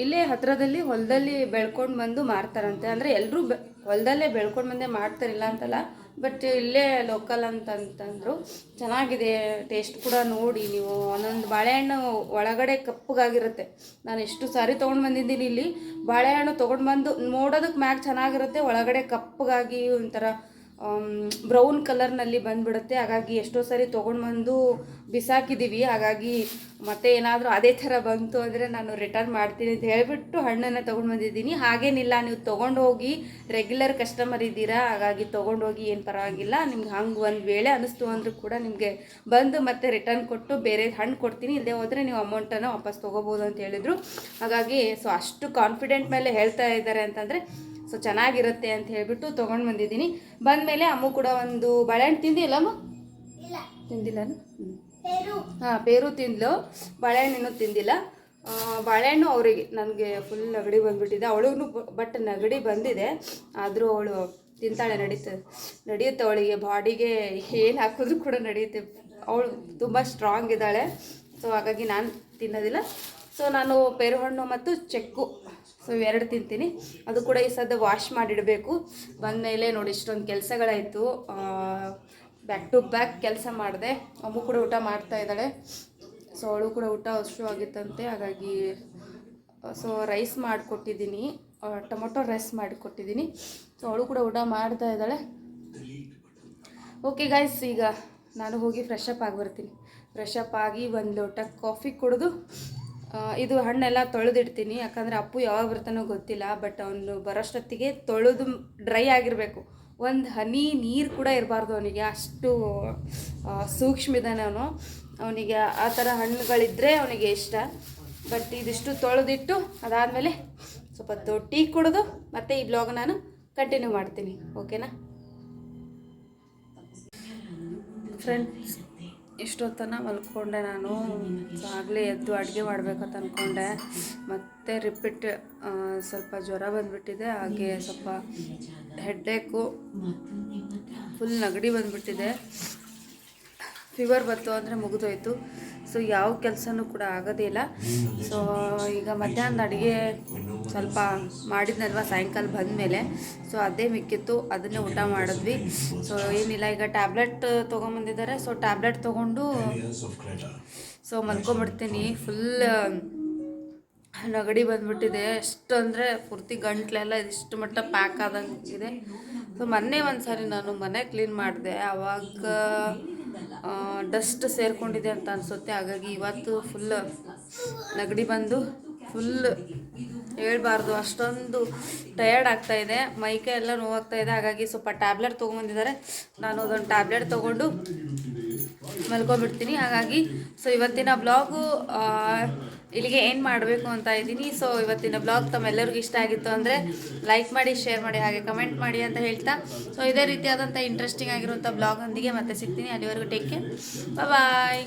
ಇಲ್ಲೇ ಹತ್ತಿರದಲ್ಲಿ ಹೊಲದಲ್ಲಿ ಬೆಳ್ಕೊಂಡು ಬಂದು ಮಾರ್ತಾರಂತೆ. ಅಂದರೆ ಎಲ್ಲರೂ ಬೆ ಹೊಲದಲ್ಲೇ ಬೆಳ್ಕೊಂಡು ಬಂದೇ ಮಾಡ್ತಾರಿಲ್ಲ ಅಂತಲ್ಲ. ಬಟ್ ಇಲ್ಲೇ ಲೋಕಲ್ ಅಂತಂತಂದರು, ಚೆನ್ನಾಗಿದೆ ಟೇಸ್ಟ್ ಕೂಡ ನೋಡಿ ನೀವು. ಒಂದೊಂದು ಬಾಳೆಹಣ್ಣು ಒಳಗಡೆ ಕಪ್ಪಗಾಗಿರುತ್ತೆ. ನಾನು ಎಷ್ಟು ಸಾರಿ ತೊಗೊಂಡು ಬಂದಿದ್ದೀನಿ ಇಲ್ಲಿ. ಬಾಳೆಹಣ್ಣು ತೊಗೊಂಡು ಬಂದು ನೋಡೋದಕ್ಕೆ ಮ್ಯಾಗ ಚೆನ್ನಾಗಿರುತ್ತೆ, ಒಳಗಡೆ ಕಪ್ಪಗಾಗಿ ಒಂಥರ ಬ್ರೌನ್ ಕಲರ್ನಲ್ಲಿ ಬಂದುಬಿಡುತ್ತೆ. ಹಾಗಾಗಿ ಎಷ್ಟೋ ಸರಿ ತೊಗೊಂಡು ಬಂದು ಬಿಸಾಕಿದ್ದೀವಿ ಹಾಗಾಗಿ ಮತ್ತೆ ಏನಾದರೂ ಅದೇ ಥರ ಬಂತು ಅಂದರೆ ನಾನು ರಿಟರ್ನ್ ಮಾಡ್ತೀನಿ ಅಂತ ಹೇಳಿಬಿಟ್ಟು ಹಣ್ಣನ್ನು ತೊಗೊಂಡು ಬಂದಿದ್ದೀನಿ ಹಾಗೇನಿಲ್ಲ, ನೀವು ತೊಗೊಂಡು ಹೋಗಿ ರೆಗ್ಯುಲರ್ ಕಸ್ಟಮರ್ ಇದ್ದೀರಾ, ಹಾಗಾಗಿ ತೊಗೊಂಡು ಹೋಗಿ ಏನು ಪರವಾಗಿಲ್ಲ. ನಿಮ್ಗೆ ಹಂಗೆ ಒಂದು ವೇಳೆ ಅನ್ನಿಸ್ತು ಅಂದರೂ ಕೂಡ ನಿಮಗೆ ಬಂದು ಮತ್ತೆ ರಿಟರ್ನ್ ಕೊಟ್ಟು ಬೇರೆ ಹಣ್ಣು ಕೊಡ್ತೀನಿ. ಇಲ್ಲದೆ ಹೋದರೆ ನೀವು ಅಮೌಂಟನ್ನು ವಾಪಸ್ ತೊಗೋಬೋದು ಅಂತ ಹೇಳಿದರು. ಹಾಗಾಗಿ ಸೊ ಅಷ್ಟು ಕಾನ್ಫಿಡೆಂಟ್ ಮೇಲೆ ಹೇಳ್ತಾ ಇದ್ದಾರೆ ಅಂತಂದರೆ ಸೊ ಚೆನ್ನಾಗಿರುತ್ತೆ ಅಂತ ಹೇಳಿಬಿಟ್ಟು ತೊಗೊಂಡು ಬಂದಿದ್ದೀನಿ. ಬಂದಮೇಲೆ ಅಮ್ಮ ಕೂಡ ಒಂದು ಬಾಳೆಹಣ್ಣು ತಿಂದಿಲ್ಲ ಅಮ್ಮ? ತಿಂದಿಲ್ಲ ಹಾಂ ಪೇರು ತಿಂದ್ಲು. ಬಾಳೆಹಣ್ಣು ತಿಂದಿಲ್ಲ. ಬಾಳೆಹಣ್ಣು ಅವರಿಗೆ ನನಗೆ ಫುಲ್ ನಗಡಿ ಬಂದುಬಿಟ್ಟಿದೆ. ಅವಳಿಗೂ ಬಟ್ ನಗಡಿ ಬಂದಿದೆ. ಆದರೂ ಅವಳು ತಿಂತಾಳೆ ನಡೀತದೆ ನಡೆಯುತ್ತೆ ಅವಳಿಗೆ. ಬಾಡಿಗೆ ಏನು ಹಾಕಿದ್ರು ಕೂಡ ನಡೆಯುತ್ತೆ ಅವಳು ತುಂಬ ಸ್ಟ್ರಾಂಗ್ ಇದ್ದಾಳೆ. ಸೊ ಹಾಗಾಗಿ ನಾನು ತಿನ್ನೋದಿಲ್ಲ. ಸೊ ನಾನು ಪೇರು ಹಣ್ಣು ಮತ್ತು ಚೆಕ್ಕು. ಸೊ ಇವೆರಡು ತಿಂತೀನಿ. ಅದು ಕೂಡ ಈ ಸದ್ಯ ವಾಶ್ ಮಾಡಿಡಬೇಕು. ಬಂದಮೇಲೆ ನೋಡಿ ಇಷ್ಟೊಂದು ಕೆಲಸಗಳಾಯಿತು. ಬ್ಯಾಕ್ ಟು ಬ್ಯಾಕ್ ಕೆಲಸ ಮಾಡಿದೆ. ಅಮ್ಮು ಕೂಡ ಊಟ ಮಾಡ್ತಾ ಇದ್ದಾಳೆ. ಸೊ ಅವಳು ಕೂಡ ಊಟ ಅಷ್ಟು ಆಗಿತ್ತಂತೆ. ಹಾಗಾಗಿ ಸೊ ರೈಸ್ ಮಾಡಿಕೊಟ್ಟಿದ್ದೀನಿ. ಟೊಮೊಟೊ ರೈಸ್ ಮಾಡಿಕೊಟ್ಟಿದ್ದೀನಿ. ಸೊ ಅವಳು ಕೂಡ ಊಟ ಮಾಡ್ತಾ ಇದ್ದಾಳೆ. ಓಕೆ ಗಾಯ್ಸ್ ಈಗ ನಾನು ಹೋಗಿ ಫ್ರೆಶ್ ಅಪ್ ಆಗಿ ಬರ್ತೀನಿ. ಫ್ರೆಶ್ ಆಗಿ ಒಂದು ಲೋಟ ಕಾಫಿ ಕುಡಿದು ಇದು ಹಣ್ಣೆಲ್ಲ ತೊಳೆದಿಡ್ತೀನಿ. ಯಾಕಂದರೆ ಅಪ್ಪು ಯಾವಾಗ ಬರ್ತಾನೋ ಗೊತ್ತಿಲ್ಲ ಬಟ್ ಅವನು ಬರೋಷ್ಟೊತ್ತಿಗೆ ತೊಳೆದು ಡ್ರೈ ಆಗಿರಬೇಕು. ಒಂದು ಹನಿ ನೀರು ಕೂಡ ಇರಬಾರ್ದು ಅವನಿಗೆ. ಅಷ್ಟು ಸೂಕ್ಷ್ಮ ಇದ್ದಾನೆ ಅವನು. ಅವನಿಗೆ ಆ ಥರ ಹಣ್ಣುಗಳಿದ್ದರೆ ಅವನಿಗೆ ಇಷ್ಟ. ಬಟ್ ಇದಿಷ್ಟು ತೊಳೆದಿಟ್ಟು ಅದಾದಮೇಲೆ ಸ್ವಲ್ಪ ದೊಡ್ಡ ಕುಡಿದು ಮತ್ತೆ ಈ ಬ್ಲಾಗ್ ನಾನು ಕಂಟಿನ್ಯೂ ಮಾಡ್ತೀನಿ. ಓಕೆನಾ ಫ್ರೆಂಡ್ಸ್ ಇಷ್ಟೊತ್ತನ ಮಲ್ಕೊಂಡೆ ನಾನು. ಆಗಲೇ ಎದ್ದು ಅಡುಗೆ ಮಾಡಬೇಕಂತ ಅಂದ್ಕೊಂಡೆ ಮತ್ತೆ ರಿಪೀಟ್ ಸ್ವಲ್ಪ ಜ್ವರ ಬಂದುಬಿಟ್ಟಿದೆ. ಹಾಗೆ ಸ್ವಲ್ಪ ಹೆಡ್ಡೇಕು ಫುಲ್ ನೆಗಡಿ ಬಂದುಬಿಟ್ಟಿದೆ. ಫೀವರ್ ಬಂತು ಅಂದರೆ ಮುಗಿದೋಯ್ತು. ಸೊ ಯಾವ ಕೆಲಸನೂ ಕೂಡ ಆಗೋದೇ ಇಲ್ಲ. ಸೊ ಈಗ ಮಧ್ಯಾಹ್ನದ ಅಡುಗೆ ಸ್ವಲ್ಪ ಮಾಡಿದ್ನಲ್ವ ಸಾಯಂಕಾಲ ಬಂದಮೇಲೆ. ಸೊ ಅದೇ ಮಿಕ್ಕಿತ್ತು, ಅದನ್ನೇ ಊಟ ಮಾಡಿದ್ವಿ. ಸೊ ಏನಿಲ್ಲ, ಈಗ ಟ್ಯಾಬ್ಲೆಟ್ ತೊಗೊಂಬಂದಿದ್ದಾರೆ. ಸೊ ಟ್ಯಾಬ್ಲೆಟ್ ತೊಗೊಂಡು ಸೊ ಮಲ್ಕೊಂಬಿಡ್ತೀನಿ. ಫುಲ್ ನಗಡಿ ಬಂದ್ಬಿಟ್ಟಿದೆ. ಎಷ್ಟು ಅಂದರೆ ಪೂರ್ತಿ ಗಂಟ್ಲೆಲ್ಲ ಇದಿಷ್ಟು ಮಟ್ಟ ಪ್ಯಾಕ್ ಆದಂಗೆ ಇದೆ. ಸೊ ಮೊನ್ನೆ ಒಂದು ಸಾರಿ ನಾನು ಮನೆ ಕ್ಲೀನ್ ಮಾಡಿದೆ. ಆವಾಗ ಡಸ್ಟ್ ಸೇರಿಕೊಂಡಿದೆ ಅಂತ ಅನಿಸುತ್ತೆ. ಹಾಗಾಗಿ ಇವತ್ತು ಫುಲ್ ನೆಗಡಿ ಬಂದು ಫುಲ್ ಹೇಳ್ಬಾರ್ದು. ಅಷ್ಟೊಂದು ಟಯರ್ಡ್ ಆಗ್ತಾ ಇದೆ. ಮೈಕೆ ಎಲ್ಲ ನೋವಾಗ್ತಾ ಇದೆ. ಹಾಗಾಗಿ ಸ್ವಲ್ಪ ಟ್ಯಾಬ್ಲೆಟ್ ತೊಗೊಂಬಂದಿದ್ದಾರೆ ನಾನು ಅದೊಂದು ಟ್ಯಾಬ್ಲೆಟ್ ತೊಗೊಂಡು ಮಲ್ಕೊಂಬಿಡ್ತೀನಿ ಹಾಗಾಗಿ ಸೊ ಇವತ್ತಿನ ಬ್ಲಾಗು ಇಲ್ಲಿಗೆ ಏನು ಮಾಡಬೇಕು ಅಂತ ಇದ್ದೀನಿ. ಸೊ ಇವತ್ತಿನ ಬ್ಲಾಗ್ ತಮ್ಮೆಲ್ಲರಿಗೂ ಇಷ್ಟ ಆಗಿತ್ತು ಅಂದ್ರೆ ಲೈಕ್ ಮಾಡಿ ಶೇರ್ ಮಾಡಿ, ಹಾಗೆ ಕಮೆಂಟ್ ಮಾಡಿ ಅಂತ ಹೇಳ್ತಾ. ಸೊ ಇದೇ ರೀತಿಯಾದಂಥ ಇಂಟ್ರೆಸ್ಟಿಂಗ್ ಆಗಿರುವಂತ ಬ್ಲಾಗ್ ಒಂದಿಗೆ ಮತ್ತೆ ಸಿಗ್ತೀನಿ. ಅಲ್ಲಿವರೆಗೂ ಟೇಕ್ ಕೇರ್ ಬಾಯ್